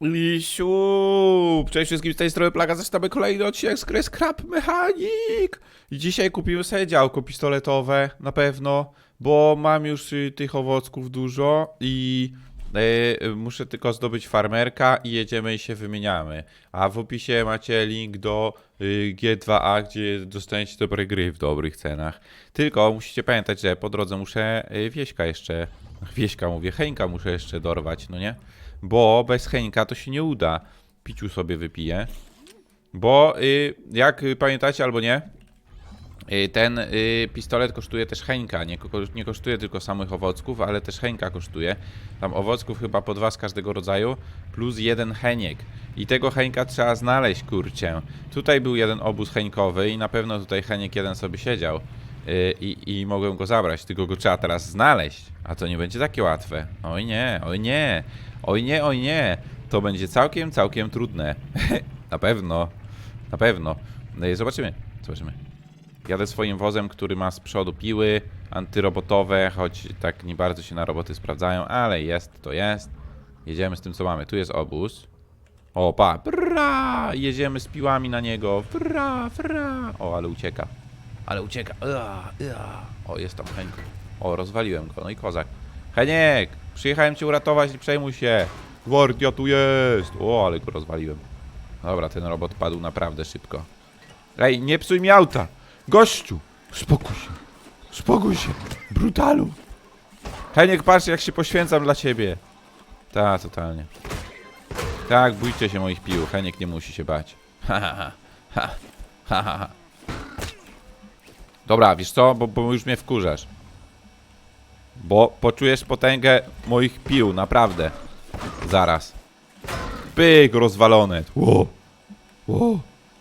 Lisiu! Cześć wszystkim z tej strony Plaga, zaczynamy kolejny odcinek z gry Scrap Mechanic! Dzisiaj kupimy sobie działko pistoletowe, na pewno, bo mam już y, tych owocków dużo i y, muszę tylko zdobyć farmerka i jedziemy i się wymieniamy. A w opisie macie link do y, G2A, gdzie dostaniecie dobre gry w dobrych cenach. Tylko musicie pamiętać, że po drodze muszę Wieśka jeszcze, Wieśka mówię, Heńka muszę jeszcze dorwać, no nie? Bo bez Henka to się nie uda. Piciu sobie wypiję. Bo y, jak pamiętacie albo nie, y, ten y, pistolet kosztuje też Henka. Nie, ko- nie kosztuje tylko samych owocków, ale też Henka kosztuje. Tam owocków chyba po dwa z każdego rodzaju, plus jeden Heniek. I tego Henka trzeba znaleźć, kurczę. Tutaj był jeden obóz Henkowy i na pewno tutaj Heniek jeden sobie siedział. I, I mogłem go zabrać, tylko go trzeba teraz znaleźć. A to nie będzie takie łatwe. Oj nie, oj nie, oj nie, oj nie. To będzie całkiem, całkiem trudne. na pewno, na pewno. No i zobaczymy, zobaczymy. Jadę swoim wozem, który ma z przodu piły antyrobotowe, choć tak nie bardzo się na roboty sprawdzają, ale jest, to jest. Jedziemy z tym, co mamy. Tu jest obóz. O, pa, bra, jedziemy z piłami na niego. Fra, fra. O, ale ucieka. Ale ucieka. Ua, ua. O, jest tam Henk. O, rozwaliłem go. No i kozak. Heniek! Przyjechałem cię uratować, nie przejmuj się. Gwardia tu jest. O, ale go rozwaliłem. Dobra, ten robot padł naprawdę szybko. Ej, nie psuj mi auta! Gościu! Spokój się. Spokój się. Brutalu. Heniek, patrz jak się poświęcam dla ciebie. Ta, totalnie. Tak, bójcie się moich pił. Heniek nie musi się bać. Ha, ha, ha. Ha, ha, ha. Dobra, wiesz co, bo, bo już mnie wkurzasz. Bo poczujesz potęgę moich pił, naprawdę. Zaraz. Pyk, rozwalone. Ło. Ło.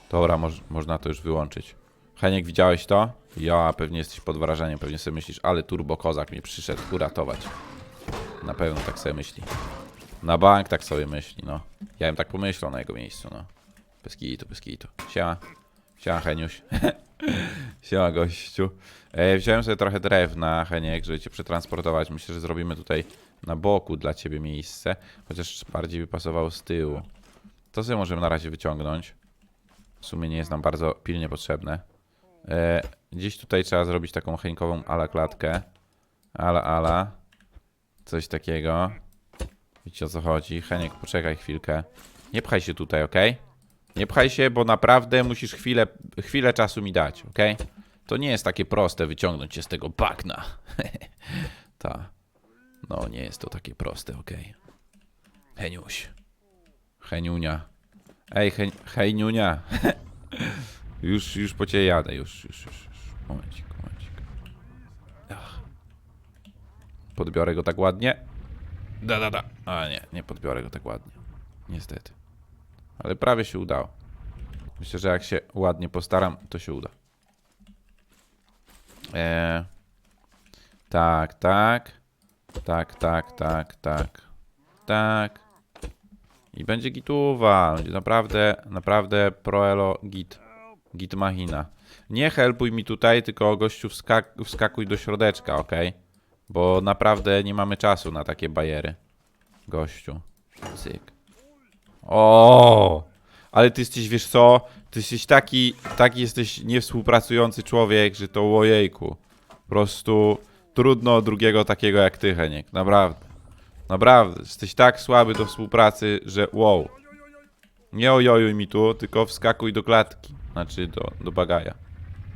Dobra, moż, można to już wyłączyć. Heniek, widziałeś to? Ja, pewnie jesteś pod wrażeniem, pewnie sobie myślisz, ale turbo kozak mnie przyszedł uratować. Na pewno tak sobie myśli. Na bank tak sobie myśli, no. Ja bym tak pomyślał na jego miejscu, no. Bez kitu, bez kitu. Siema. Siema, Heniuś. Siema, gościu. E, wziąłem sobie trochę drewna, Heniek, żeby cię przetransportować. Myślę, że zrobimy tutaj na boku dla ciebie miejsce. Chociaż bardziej by pasowało z tyłu. To sobie możemy na razie wyciągnąć. W sumie nie jest nam bardzo pilnie potrzebne. E, gdzieś tutaj trzeba zrobić taką Heńkową ala klatkę. Ala, ala. Coś takiego. Wiecie o co chodzi. Heniek, poczekaj chwilkę. Nie pchaj się tutaj, ok? Nie pchaj się, bo naprawdę musisz chwilę, chwilę czasu mi dać, ok? To nie jest takie proste wyciągnąć cię z tego bagna. Ta. No, nie jest to takie proste, ok? Heniuś. Heniunia. Ej, hen, hejniunia. już, już po ciebie jadę, już, już, już, już. Momencik, momencik. Ach. Podbiorę go tak ładnie. Da, da, da. A nie, nie podbiorę go tak ładnie. Niestety. Ale prawie się udało. Myślę, że jak się ładnie postaram, to się uda. Eee, tak, tak. Tak, tak, tak, tak. Tak. I będzie gituwa. Będzie naprawdę, naprawdę proelo git. Git machina. Nie helpuj mi tutaj, tylko gościu wskak wskakuj do środeczka, ok? Bo naprawdę nie mamy czasu na takie bajery. Gościu. Cyk. O, ale ty jesteś, wiesz co? Ty jesteś taki, taki jesteś niewspółpracujący człowiek, że to ojejku. Po prostu trudno drugiego takiego jak ty, Heniek. Naprawdę. Naprawdę. Jesteś tak słaby do współpracy, że wow. Nie ojojuj mi tu, tylko wskakuj do klatki. Znaczy do, do bagaja.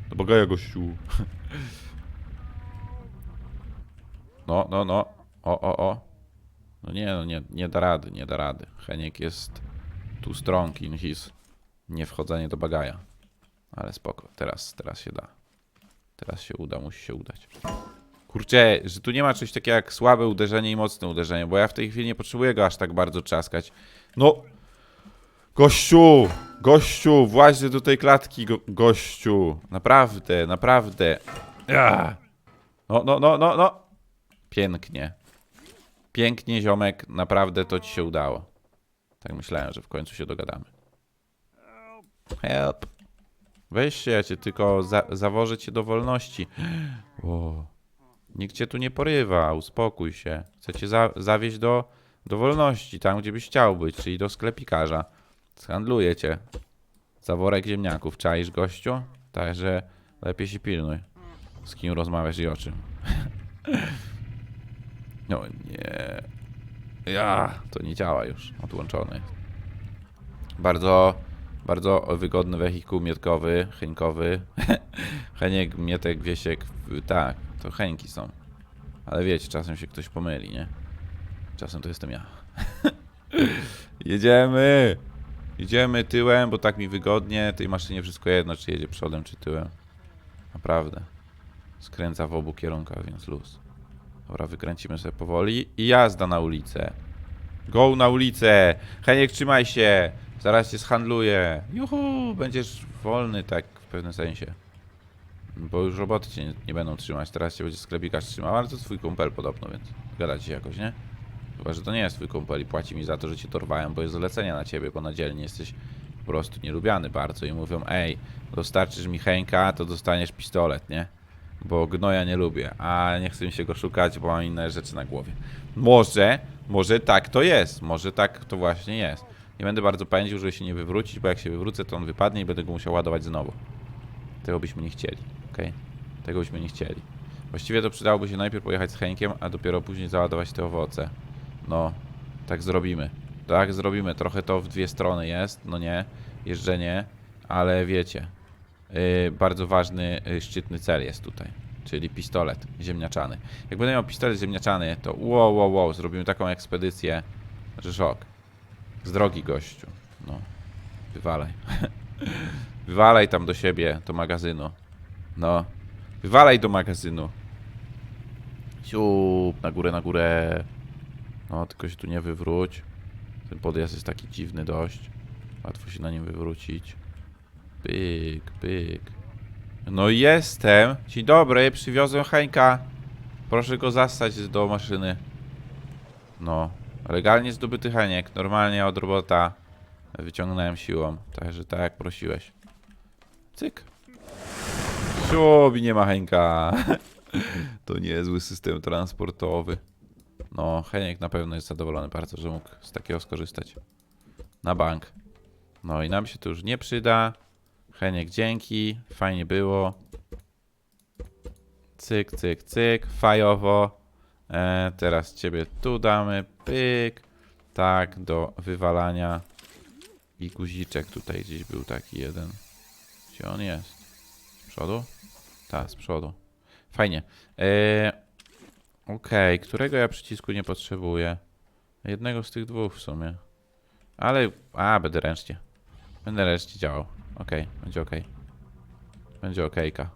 Do bagaja, gościu. No, no, no. O, o, o. No nie, no nie, nie da rady, nie da rady. Heniek jest tu strong in his nie wchodzenie do bagaja. Ale spoko, teraz, teraz się da. Teraz się uda, musi się udać. Kurczę, że tu nie ma czegoś takiego jak słabe uderzenie i mocne uderzenie, bo ja w tej chwili nie potrzebuję go aż tak bardzo trzaskać. No! Gościu! Gościu! Właź do tej klatki, go, gościu! Naprawdę, naprawdę. Ja. No, no, no, no, no! Pięknie. Pięknie, ziomek, naprawdę to ci się udało. Tak myślałem, że w końcu się dogadamy. Help. Weź się, ja cię tylko za zawożę cię do wolności. O. Nikt cię tu nie porywa, uspokój się. Chcę cię za zawieźć do, do wolności, tam gdzie byś chciał być, czyli do sklepikarza. Zhandluję cię. Za worek ziemniaków, czaisz gościu? Także lepiej się pilnuj. Z kim rozmawiasz i o czym. No nie. Ja, to nie działa już. Odłączony. Bardzo, bardzo wygodny wehikuł mietkowy, cheńkowy. Heniek, mietek, wiesiek. Tak, to cheńki są. Ale wiecie, czasem się ktoś pomyli, nie? Czasem to jestem ja. Jedziemy! Jedziemy tyłem, bo tak mi wygodnie. Tej maszynie wszystko jedno, czy jedzie przodem, czy tyłem. Naprawdę. Skręca w obu kierunkach, więc luz. Dobra, wykręcimy sobie powoli i jazda na ulicę. Go na ulicę! Heniek, trzymaj się! Zaraz cię zhandluję. Juhu! Będziesz wolny, tak w pewnym sensie. Bo już roboty cię nie, nie będą trzymać. Teraz cię będzie sklepikarz trzymał, ale to twój kumpel podobno, więc gadacie się jakoś, nie? Chyba, że to nie jest twój kumpel i płaci mi za to, że cię dorwałem, bo jest zlecenie na ciebie, bo na dzielnie jesteś po prostu nielubiany bardzo i mówią, ej, dostarczysz mi Henka, to dostaniesz pistolet, nie? Bo gnoja nie lubię, a nie chcę mi się go szukać, bo mam inne rzeczy na głowie. Może, może tak to jest, może tak to właśnie jest. Nie będę bardzo pędził, żeby się nie wywrócić, bo jak się wywrócę, to on wypadnie i będę go musiał ładować znowu. Tego byśmy nie chcieli, okej? Tego byśmy nie chcieli. Właściwie to przydałoby się najpierw pojechać z Henkiem, a dopiero później załadować te owoce. No, tak zrobimy. Tak zrobimy. Trochę to w dwie strony jest, no nie, jeżdżenie, ale wiecie, bardzo ważny, yy, szczytny cel jest tutaj, czyli pistolet ziemniaczany. Jak będę miał pistolet ziemniaczany, to wow, wow, wow, zrobimy taką ekspedycję, że szok. Z drogi gościu, no, wywalaj. wywalaj tam do siebie, do magazynu. No, wywalaj do magazynu. Siup, na górę, na górę. No, tylko się tu nie wywróć. Ten podjazd jest taki dziwny dość. Łatwo się na nim wywrócić. Pyk, pyk. No jestem. Dzień dobry, przywiozłem Henka. Proszę go zastać do maszyny. No, legalnie zdobyty Heniek. Normalnie od robota wyciągnąłem siłą. Także tak jak prosiłeś. Cyk. Siubi, nie ma Henka. to niezły system transportowy. No, Heniek na pewno jest zadowolony bardzo, że mógł z takiego skorzystać. Na bank. No i nam się to już nie przyda. Heniek, dzięki. Fajnie było. Cyk, cyk, cyk. Fajowo. E, teraz ciebie tu damy. Pyk. Tak, do wywalania. I guziczek tutaj gdzieś był taki jeden. Gdzie on jest? Z przodu? Tak, z przodu. Fajnie. E, Okej, którego ja przycisku nie potrzebuję? Jednego z tych dwóch w sumie. Ale, a, będę ręcznie. Będę ręcznie działał. Okej, będzie okej. Będzie okejka.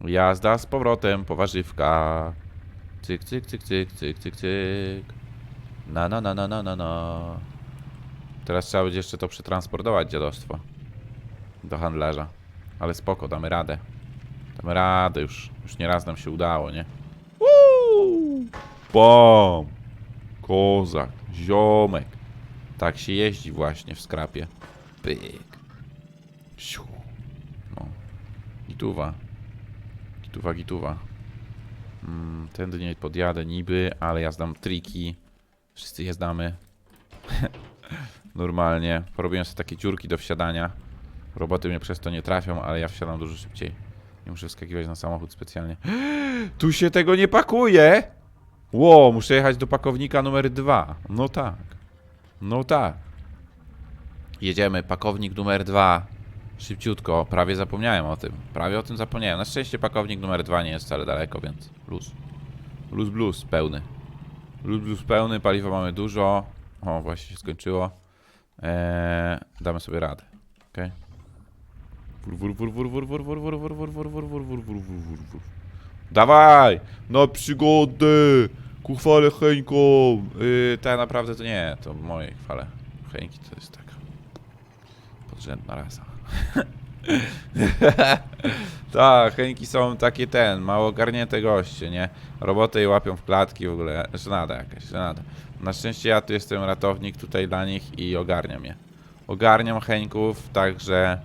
Jazda z powrotem po warzywka. Cyk, cyk, cyk, cyk, cyk, cyk, cyk. Na, na, na, na, na, na, na. Teraz trzeba będzie jeszcze to przetransportować, dziadostwo. Do handlarza. Ale spoko, damy radę. Damy radę już. Już nieraz nam się udało, nie? Uuu! Bom! Kozak, ziomek. Tak się jeździ właśnie w skrapie. Pyk. Siu. No. Gituwa. Gituwa, gituwa. Mm, tędy nie podjadę niby, ale ja znam triki. Wszyscy je znamy. Normalnie. Porobiłem sobie takie dziurki do wsiadania. Roboty mnie przez to nie trafią, ale ja wsiadam dużo szybciej. Nie muszę wskakiwać na samochód specjalnie. Tu się tego nie pakuje! Ło, muszę jechać do pakownika numer dwa. No tak. No tak. Jedziemy, pakownik numer dwa. Szybciutko, prawie zapomniałem o tym. Prawie o tym zapomniałem. Na szczęście pakownik numer dwa nie jest wcale daleko, więc luz. Luz blues pełny. Luz blues pełny, paliwa mamy dużo. O, właśnie się skończyło. Eee, damy sobie radę. Okej. Okay. Dawaj! Na przygody! Ku chwale Henką! Yy, tak naprawdę to nie, to moje chwale. Henki to jest taka podrzędna rasa. tak, Heńki są takie ten, mało ogarnięte goście, nie? Roboty je łapią w klatki w ogóle, żenada jakaś, żenada. Na szczęście ja tu jestem ratownik tutaj dla nich i ogarniam je. Ogarniam Heńków, tak że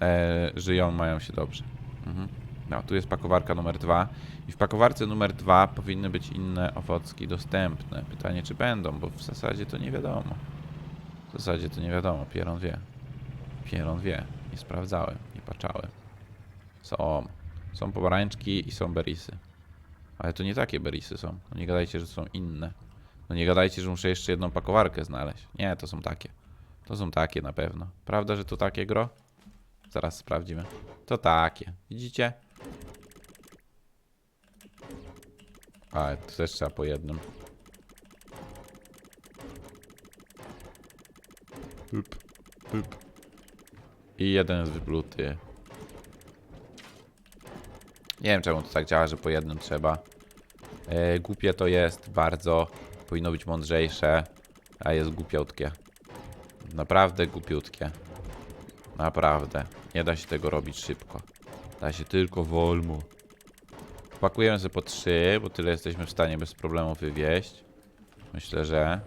e, żyją, mają się dobrze. Mhm. No, tu jest pakowarka numer dwa. I w pakowarce numer dwa powinny być inne owocki dostępne. Pytanie, czy będą, bo w zasadzie to nie wiadomo. W zasadzie to nie wiadomo, Pieron wie. Pieron wie. Nie sprawdzałem, nie patrzałem. Są. Są pomarańczki i są berisy. Ale to nie takie berisy są. No nie gadajcie, że są inne. No nie gadajcie, że muszę jeszcze jedną pakowarkę znaleźć. Nie, to są takie. To są takie na pewno. Prawda, że to takie gro? Zaraz sprawdzimy. To takie. Widzicie? A, to też trzeba po jednym. Pyp, pyp. I jeden jest wypluty. Nie wiem czemu to tak działa, że po jednym trzeba. E, głupie to jest bardzo. Powinno być mądrzejsze, a jest głupiutkie. Naprawdę głupiutkie. Naprawdę. Nie da się tego robić szybko. Da się tylko wolno. Pakujemy sobie po trzy, bo tyle jesteśmy w stanie bez problemu wywieźć. Myślę, że...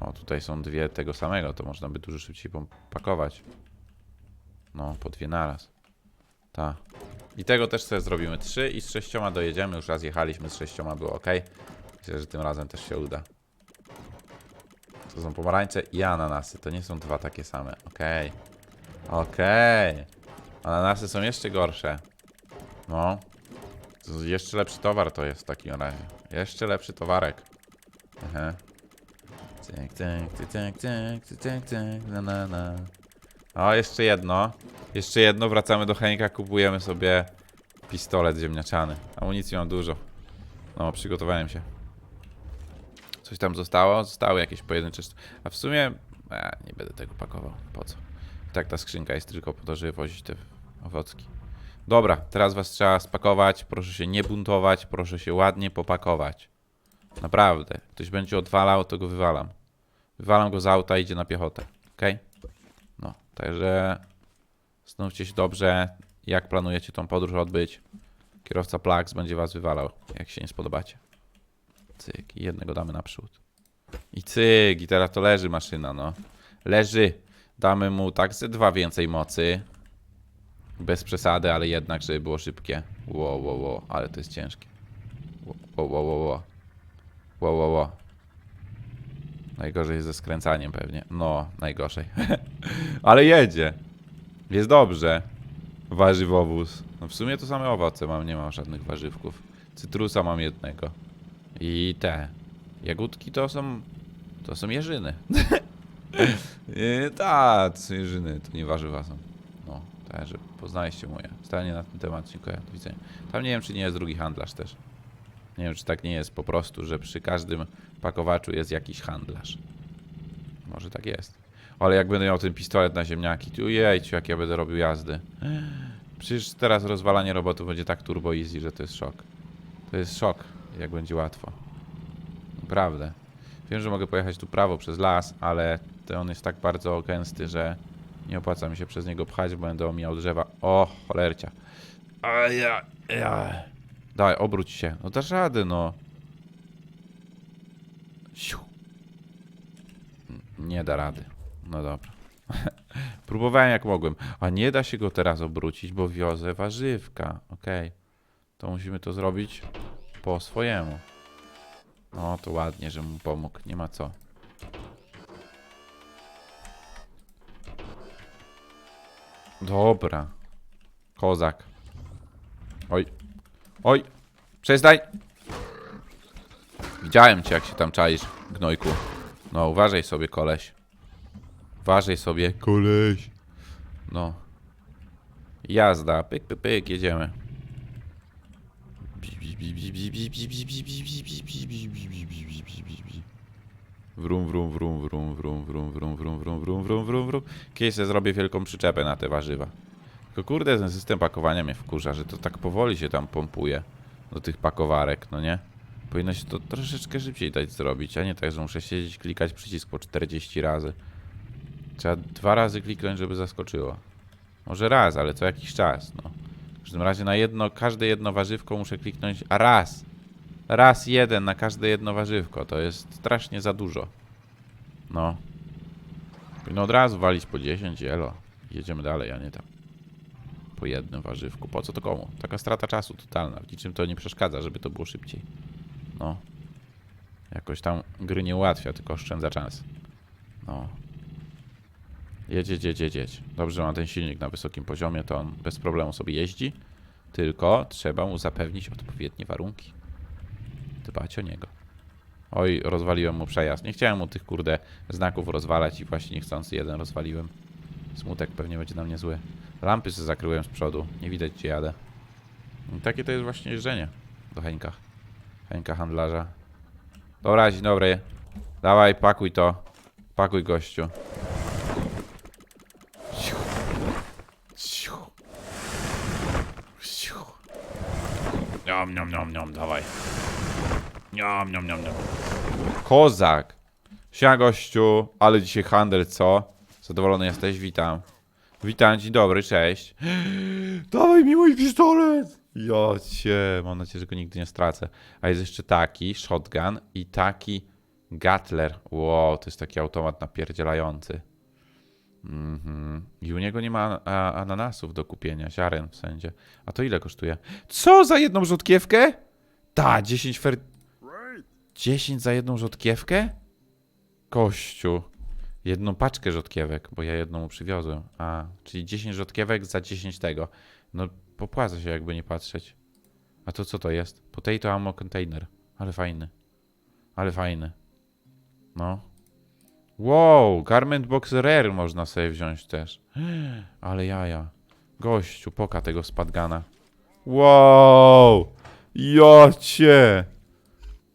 O, tutaj są dwie tego samego, to można by dużo szybciej pakować. No, po dwie naraz. Ta. I tego też sobie zrobimy trzy i z sześcioma dojedziemy. Już raz jechaliśmy, z sześcioma było ok. Myślę, że tym razem też się uda. To są pomarańcze i ananasy. To nie są dwa takie same. Okej. Okej. Ananasy są jeszcze gorsze. No. Jeszcze lepszy towar to jest w takim razie. Jeszcze lepszy towarek. Aha. Cyk, cyk, cyk, cyk, cyk, cyk, cyk, na, na, na. O, jeszcze jedno. Jeszcze jedno. Wracamy do Henka, kupujemy sobie pistolet ziemniaczany. Amunicji mam dużo. No, przygotowałem się. Coś tam zostało? Zostały jakieś pojedyncze... A w sumie... A, nie będę tego pakował. Po co? I tak ta skrzynka jest tylko po to, żeby wozić te owocki. Dobra, teraz was trzeba spakować. Proszę się nie buntować. Proszę się ładnie popakować. Naprawdę. Ktoś będzie odwalał, to go wywalam. Wywalam go z auta, idzie na piechotę. Okej? No, także... Znówcie się dobrze. Jak planujecie tą podróż odbyć? Kierowca Plax będzie was wywalał, jak się nie spodobacie. Cyk, i jednego damy naprzód. I cyk, i teraz to leży maszyna, no. Leży. Damy mu tak ze dwa więcej mocy. Bez przesady, ale jednak, żeby było szybkie. Ło, ło, ło, ale to jest ciężkie. Ło, ło, ło, ło, ło. Ło, ło. Najgorzej jest ze skręcaniem pewnie. No, najgorzej. ale jedzie. Jest dobrze. Warzywowóz. No w sumie to same owoce mam, nie mam żadnych warzywków. Cytrusa mam jednego. I te. Jagódki to są. To są jeżyny. Tak, jeżyny, to nie warzywa są. No, także poznaliście moje zdanie na ten temat. Dziękuję. Do widzenia. Tam nie wiem, czy nie jest drugi handlarz też. Nie wiem, czy tak nie jest po prostu, że przy każdym pakowaczu jest jakiś handlarz. Może tak jest. Ale jak będę miał ten pistolet na ziemniaki, to jejciu, jak ja będę robił jazdy. Przecież teraz rozwalanie robotów będzie tak turbo easy, że to jest szok. To jest szok, jak będzie łatwo. Naprawdę. Wiem, że mogę pojechać tu prawo przez las, ale to on jest tak bardzo gęsty, że nie opłaca mi się przez niego pchać, bo będę omijał drzewa. O, cholercia. A ja, ja. Daj, obróć się. No dasz rady, no. Siu. Nie da rady. No dobra. Próbowałem jak mogłem. A nie da się go teraz obrócić, bo wiozę warzywka. Okej. To musimy to zrobić po swojemu. No to ładnie, że mu pomógł. Nie ma co. Dobra. Kozak. Oj. Oj. Przestań. Widziałem cię, jak się tam czaisz, gnojku. No, uważaj sobie, koleś. Uważaj sobie, koleś. No. Jazda. Pyk, pyk, pyk, jedziemy. Wrum, wrum, wrum, wrum, wrum, wrum, wrum, wrum, wrum, wrum, wrum, wrum, wrum. Kiedyś sobie zrobię wielką przyczepę na te warzywa. Tylko kurde, ten system pakowania mnie wkurza, że to tak powoli się tam pompuje do tych pakowarek, no nie? Powinno się to troszeczkę szybciej dać zrobić, a nie tak, że muszę siedzieć, klikać przycisk po 40 razy. Trzeba dwa razy kliknąć, żeby zaskoczyło. Może raz, ale co jakiś czas, no. W każdym razie na jedno, każde jedno warzywko muszę kliknąć, a raz. Raz jeden na każde jedno warzywko, to jest strasznie za dużo. No. Powinno od razu walić po 10, elo. Jedziemy dalej, a nie tam. po jednym warzywku. Po co to komu? Taka strata czasu totalna. W niczym to nie przeszkadza, żeby to było szybciej. No. Jakoś tam gry nie ułatwia, tylko oszczędza czas. No. Jedź, jedź, jedź. Dobrze, że ma ten silnik na wysokim poziomie, to on bez problemu sobie jeździ. Tylko trzeba mu zapewnić odpowiednie warunki. Dbać o niego. Oj, rozwaliłem mu przejazd. Nie chciałem mu tych kurde znaków rozwalać i właśnie niechcący jeden rozwaliłem. Smutek pewnie będzie na mnie zły. Lampy sobie zakryłem z przodu. Nie widać gdzie jadę. I takie to jest właśnie jeżdżenie do Henka. Henka handlarza. Dobra, dzień dobry. Dawaj, pakuj to. Pakuj gościu. Ciu. Ciu. Ciu. Niam, niam, niam, niam, dawaj. Niam, niam, niam, niam. Kozak. Siema gościu, ale dzisiaj handel, co? Zadowolony jesteś? Witam. Witam, dzień dobry, cześć. Dawaj mi mój pistolet! Ja cię, mam nadzieję, że go nigdy nie stracę. A jest jeszcze taki shotgun i taki gatler. Wow, to jest taki automat napierdzielający. Mhm. I u niego nie ma ananasów do kupienia, ziaren w sensie. A to ile kosztuje? Co za jedną rzutkiewkę? Ta, 10 fer... 10 za jedną rzutkiewkę? Kościu. Jedną paczkę rzodkiewek, bo ja jedną mu przywiozłem. A, czyli 10 rzodkiewek za 10 tego. No, popłaca się jakby nie patrzeć. A to co to jest? Potato ammo container. Ale fajny. Ale fajny. No. Wow, garment box rare można sobie wziąć też. Ale jaja. Gościu, poka tego spadgana. Wow! Jocie!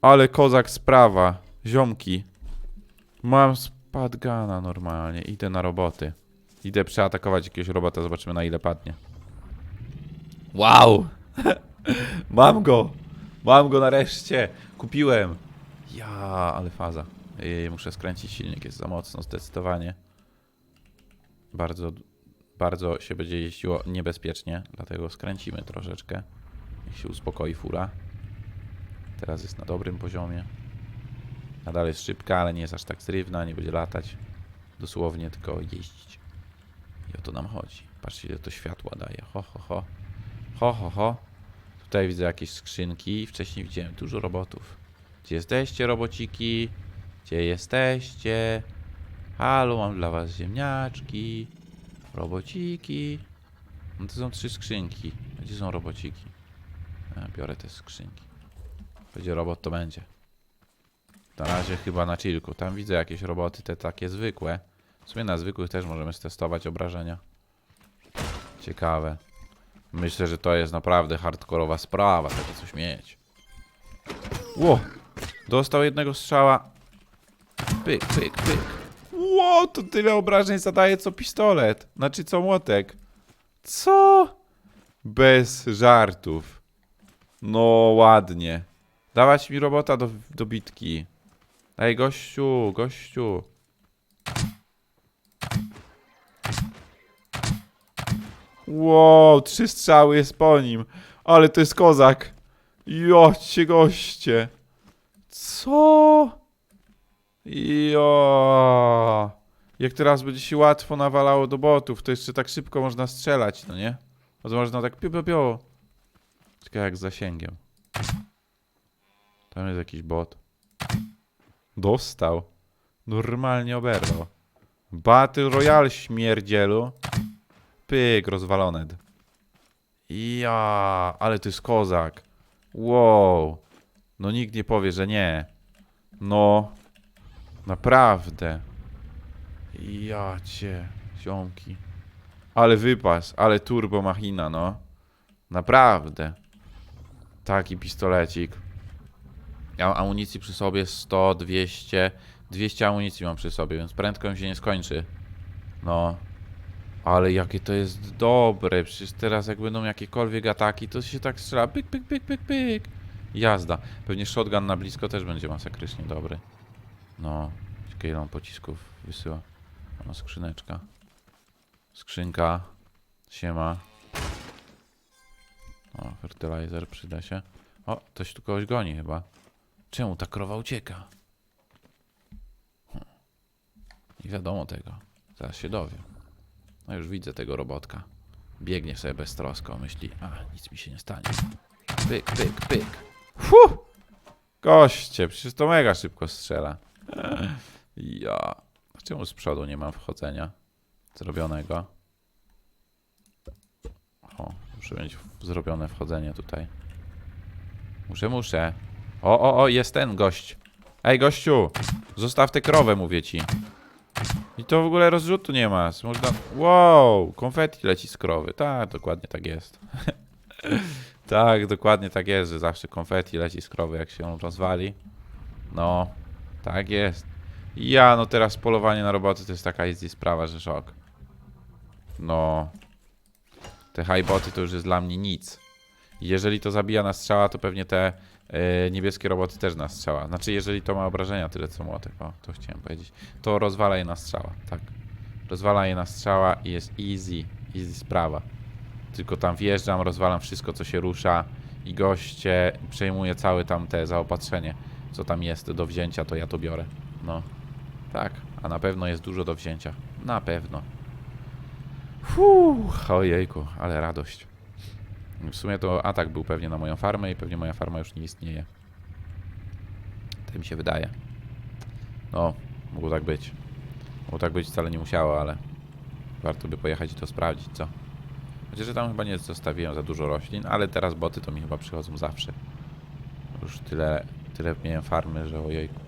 Ale kozak sprawa. Ziomki. Mam spadgana normalnie. Idę na roboty. Idę przeatakować jakiegoś robota, zobaczymy na ile padnie. Wow! Mam go! Mam go nareszcie! Kupiłem! Ja, ale faza. Ej, muszę skręcić silnik, jest za mocno, zdecydowanie. Bardzo, bardzo się będzie jeździło niebezpiecznie, dlatego skręcimy troszeczkę. Niech się uspokoi fura. Teraz jest na dobrym poziomie. Nadal jest szybka, ale nie jest aż tak zrywna, nie będzie latać. Dosłownie tylko jeździć. I o to nam chodzi. Patrzcie, ile to światła daje. Ho, ho, ho. Ho, ho, ho. Tutaj widzę jakieś skrzynki. Wcześniej widziałem dużo robotów. Gdzie jesteście, robociki? Gdzie jesteście? Halo, mam dla was ziemniaczki. Robociki. No to są trzy skrzynki. Gdzie są robociki? A, biorę te skrzynki. Będzie robot, to będzie. Na razie chyba na chillku. Tam widzę jakieś roboty, te takie zwykłe. W sumie na zwykłych też możemy stestować obrażenia. Ciekawe. Myślę, że to jest naprawdę hardkorowa sprawa, takie coś mieć. Ło! Dostał jednego strzała. Pyk, pyk, pyk. Ło, to tyle obrażeń zadaje co pistolet. Znaczy co młotek. Co? Bez żartów. No ładnie. Dawać mi robota do, do bitki. Ej, gościu, gościu. Wow, trzy strzały jest po nim. Ale to jest kozak. Jocie goście. Co? Jo. Jak teraz będzie się łatwo nawalało do botów, to jeszcze tak szybko można strzelać, no nie? Bo to można tak piu, piu, piu. Tylko jak z zasięgiem. Tam jest jakiś bot. Dostał. Normalnie oberwał. Battle Royale śmierdzielu. Pyk, rozwalone. Ja, ale to jest kozak. Wow. No nikt nie powie, że nie. No. Naprawdę. Ja cię, ziomki. Ale wypas, ale turbo machina, no. Naprawdę. Taki pistolecik. Ja mam amunicji przy sobie 100, 200. 200 amunicji mam przy sobie, więc prędko mi się nie skończy. No. Ale jakie to jest dobre. Przecież teraz jak będą jakiekolwiek ataki, to się tak strzela. Pyk, pyk, pyk, pyk, pyk. Jazda. Pewnie shotgun na blisko też będzie masakrycznie dobry. No. Ciekawe ile on pocisków wysyła. No, skrzyneczka. Skrzynka. Siema. O, fertilizer przyda się. O, ktoś tu kogoś goni chyba. Czemu ta krowa ucieka? Hm. Nie wiadomo tego. Zaraz się dowiem. No już widzę tego robotka. Biegnie sobie beztrosko, myśli, a nic mi się nie stanie. Pyk, pyk, pyk. Fuh! Goście, przecież to mega szybko strzela. Ja. Czemu z przodu nie mam wchodzenia zrobionego? O, muszę mieć zrobione wchodzenie tutaj. Muszę, muszę. O, o, o, jest ten gość. Ej, gościu! Zostaw tę krowę, mówię ci. I to w ogóle rozrzutu nie ma. Można... Wow! Konfetti leci z krowy. Tak, dokładnie tak jest. tak, dokładnie tak jest, że zawsze konfetti leci z krowy, jak się ją rozwali. No, tak jest. Ja, no teraz polowanie na roboty to jest taka easy sprawa, że szok. No. Te highboty to już jest dla mnie nic. Jeżeli to zabija na strzała, to pewnie te e, niebieskie roboty też na strzała. Znaczy, jeżeli to ma obrażenia tyle co młotek, o, to chciałem powiedzieć. To rozwala je na strzała, tak. Rozwala je na strzała i jest easy, easy sprawa. Tylko tam wjeżdżam, rozwalam wszystko, co się rusza i goście przejmuje całe tam te zaopatrzenie, co tam jest do wzięcia, to ja to biorę. No, tak. A na pewno jest dużo do wzięcia. Na pewno. Fuh, ojejku, ale radość. W sumie to atak był pewnie na moją farmę i pewnie moja farma już nie istnieje. Tak mi się wydaje. No, mogło tak być. Mogło tak być, wcale nie musiało, ale warto by pojechać i to sprawdzić, co? Chociaż tam chyba nie zostawiłem za dużo roślin, ale teraz boty to mi chyba przychodzą zawsze. Już tyle, tyle miałem farmy, że ojejku.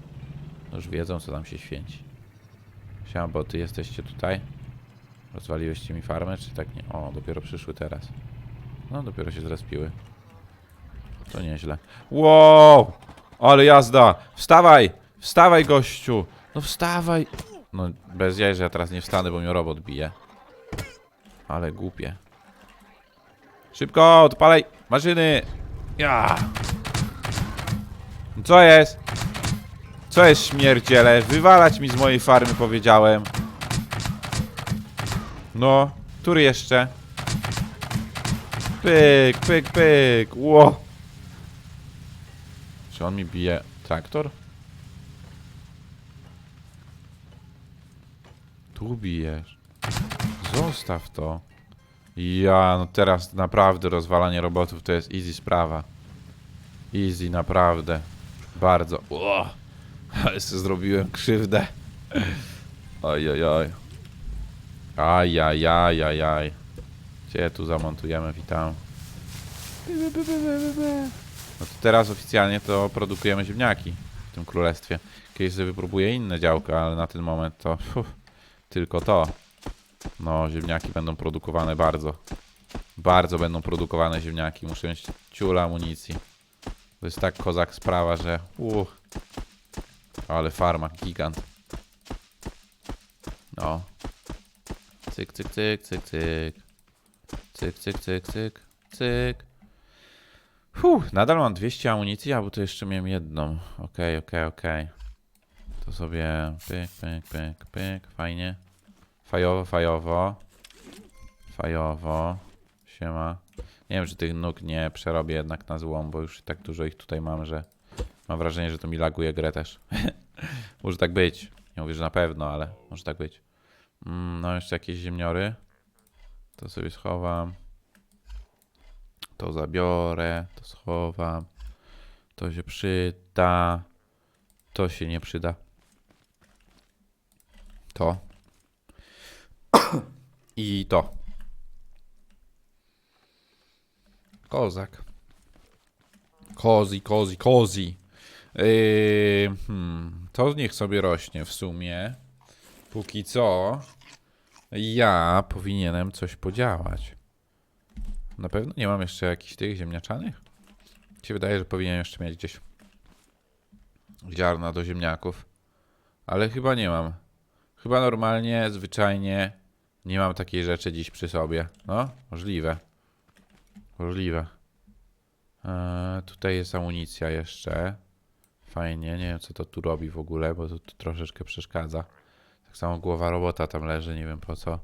Już wiedzą, co tam się święci. Siema, boty, jesteście tutaj? Rozwaliłyście mi farmę, czy tak nie? O, dopiero przyszły teraz. No, dopiero się zrespiły. To nieźle. Wow! Ale jazda! Wstawaj! Wstawaj, gościu! No wstawaj! No, bez jaj, że ja teraz nie wstanę, bo mnie robot bije. Ale głupie. Szybko, odpalaj maszyny! Ja! Co jest? Co jest śmierdziele? Wywalać mi z mojej farmy, powiedziałem. No, który jeszcze? Pyk, pyk, pyk. Ło. Czy on mi bije traktor? Tu bijesz. Zostaw to. Ja, no teraz naprawdę rozwalanie robotów to jest easy sprawa. Easy, naprawdę. Bardzo. Ło. Ale sobie zrobiłem krzywdę. Oj, oj, oj. Ajajajajaj. Tu zamontujemy, witam. No to teraz oficjalnie to produkujemy ziemniaki w tym królestwie. Kiedyś sobie wypróbuję inne działka, ale na ten moment to uff, tylko to. No, ziemniaki będą produkowane bardzo. Bardzo będą produkowane ziemniaki. Muszę mieć ciula amunicji. To jest tak kozak sprawa, że uff. Ale farma, gigant. No. Cyk, cyk, cyk, cyk, cyk. Cyk, cyk, cyk, cyk, cyk. Fuh, nadal mam 200 amunicji, albo to jeszcze miałem jedną. Okej, okej, okej. To sobie pyk, pyk, pyk, pyk, fajnie. Fajowo, fajowo. Fajowo. Siema. Nie wiem, czy tych nóg nie przerobię jednak na złom, bo już tak dużo ich tutaj mam, że mam wrażenie, że to mi laguje grę też. może tak być. Nie mówię, że na pewno, ale może tak być. Mm, no, jeszcze jakieś ziemniory. To sobie schowam. To zabiorę, to schowam. To się przyda. To się nie przyda. To. I to. Kozak. Kozi, kozi, kozi. Yy, hmm, to niech sobie rośnie w sumie. Póki co, ja powinienem coś podziałać. Na pewno nie mam jeszcze jakichś tych ziemniaczanych? Mi się wydaje, że powinienem jeszcze mieć gdzieś ziarna do ziemniaków. Ale chyba nie mam. Chyba normalnie, zwyczajnie nie mam takiej rzeczy dziś przy sobie. No, możliwe. Możliwe. Eee, tutaj jest amunicja jeszcze. Fajnie, nie wiem co to tu robi w ogóle, bo to, to troszeczkę przeszkadza. Tak samo głowa robota tam leży, nie wiem po co.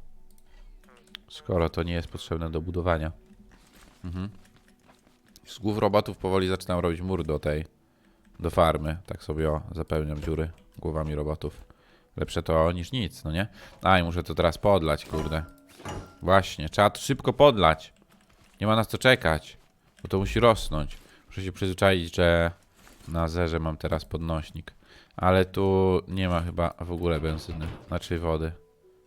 Skoro to nie jest potrzebne do budowania. Mhm. Z głów robotów powoli zaczynam robić mur do tej, do farmy. Tak sobie o, zapełniam dziury głowami robotów. Lepsze to niż nic, no nie? A i muszę to teraz podlać, kurde. Właśnie, trzeba to szybko podlać. Nie ma na co czekać, bo to musi rosnąć. Muszę się przyzwyczaić, że na zerze mam teraz podnośnik. Ale tu nie ma chyba w ogóle benzyny, znaczy wody.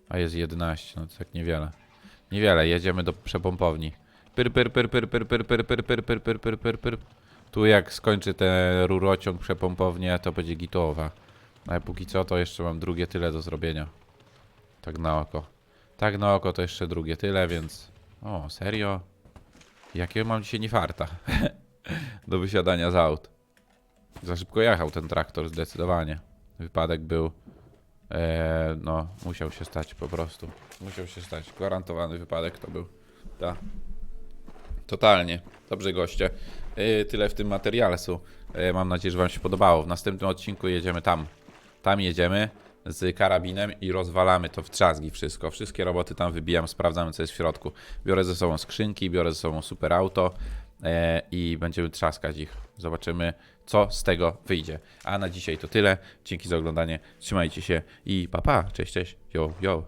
A jest 11, no to tak niewiele. Niewiele, jedziemy do przepompowni. Pyr, pyr, pyr, pyr, pyr, pyr, pyr, pyr, pyr, pyr, pyr, pyr, pyr, pyr. Tu jak skończy ten rurociąg przepompownię, to będzie gitowa. Ale póki co, to jeszcze mam drugie tyle do zrobienia. Tak na oko. Tak na oko to jeszcze drugie tyle, więc... O, serio? Jakie mam dzisiaj niefarta? do wysiadania z aut. Za szybko jechał ten traktor, zdecydowanie. Wypadek był... E, no, musiał się stać po prostu. Musiał się stać. Gwarantowany wypadek to był. Tak. Totalnie. Dobrze, goście. Yy, tyle w tym materiale są. Yy, mam nadzieję, że Wam się podobało. W następnym odcinku jedziemy tam. Tam jedziemy z karabinem i rozwalamy to w trzazgi wszystko. Wszystkie roboty tam wybijam, sprawdzamy co jest w środku. Biorę ze sobą skrzynki, biorę ze sobą super auto i będziemy trzaskać ich. Zobaczymy co z tego wyjdzie. A na dzisiaj to tyle. Dzięki za oglądanie. Trzymajcie się i pa pa. Cześć, cześć. Yo, yo.